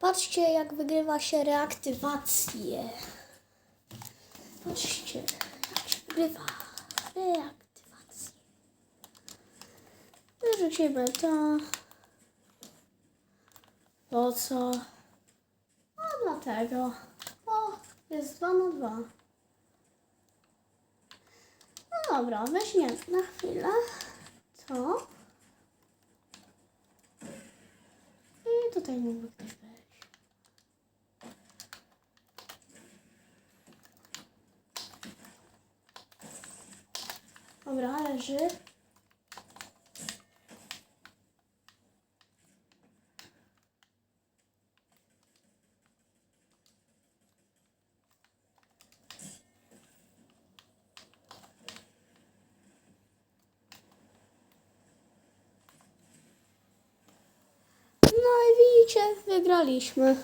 Patrzcie, jak wygrywa się reaktywację. Patrzcie, jak się wygrywa reaktywację. Wyrzucimy to. Po co? A dlatego. O, jest 2 na 2. No dobra, weźmiemy na chwilę to. I tutaj mógłby ktoś Dobra, leży. No i widzicie, wygraliśmy.